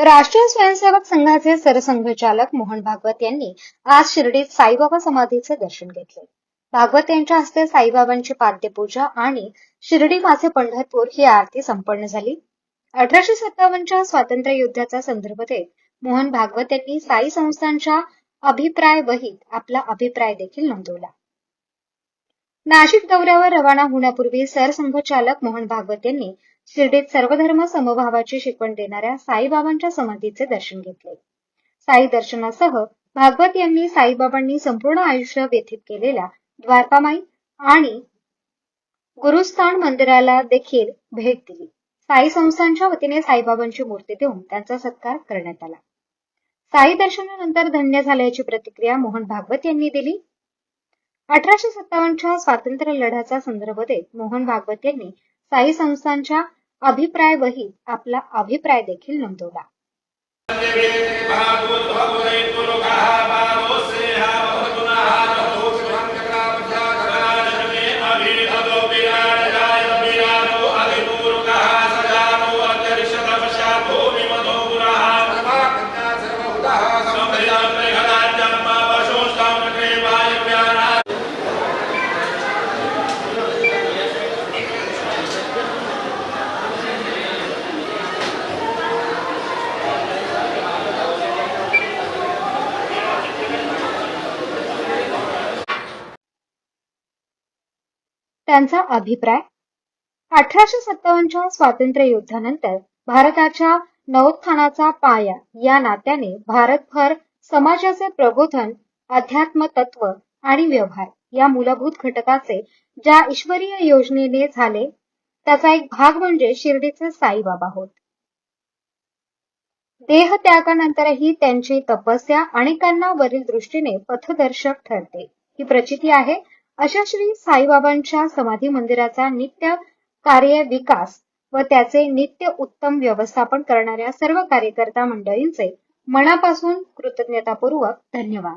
राष्ट्रीय स्वयंसेवक संघाचे सरसंघचालक मोहन भागवत यांनी आज शिर्डीत साईबाबा समाधीचे दर्शन घेतले. भागवत यांच्या हस्ते साईबाबांची पाद्यपूजा आणि शिर्डी माझे पंढरपूर ही आरती संपन्न झाली. अठराशे सत्तावन्नच्या स्वातंत्र्य युद्धाचा संदर्भ देत मोहन भागवत यांनी साई संस्थांच्या अभिप्राय वहीत आपला अभिप्राय देखील नोंदवला. नाशिक दौऱ्यावर रवाना होण्यापूर्वी सरसंघचालक मोहन भागवत यांनी शिर्डीत सर्वधर्म समभावाची शिकवण देणाऱ्या साईबाबांच्या समाधीचे दर्शन घेतले. साई दर्शनासह भागवत यांनी साईबाबांनी संपूर्ण आयुष्य व्यतीत केलेल्या द्वारकामाई आणि गुरुस्थान मंदिराला देखील भेट दिली. साई संस्थांच्या वतीने साईबाबांची मूर्ती देऊन त्यांचा सत्कार करण्यात आला. साई दर्शनानंतर धन्य झाल्याची प्रतिक्रिया मोहन भागवत यांनी दिली. अठराशे सत्तावन्नच्या स्वातंत्र्य लढ्याचा संदर्भ देत मोहन भागवत यांनी साई संस्थांच्या अभिप्राय वहीत आपला अभिप्राय देखील नोंदवला. त्यांचा अभिप्राय. अठराशे सत्तावन्नच्या स्वातंत्र्य युद्धानंतर भारताच्या नवोत्थानाचा पाया या नात्याने भारतभर समाजाचे प्रबोधन अध्यात्म तत्व आणि व्यवहार या मूलभूत घटकाचे ज्या ईश्वरीय योजनेने झाले त्याचा एक भाग म्हणजे शिर्डीचे साईबाबा होत. देह त्यागानंतरही त्यांची तपस्या अनेकांना वरील दृष्टीने पथदर्शक ठरते. ही प्रचिती आहे अशा श्री साईबाबांच्या समाधी मंदिराचा नित्य कार्य विकास व त्याचे नित्य उत्तम व्यवस्थापन करणाऱ्या सर्व कार्यकर्ता मंडळींचे मनापासून कृतज्ञतापूर्वक धन्यवाद.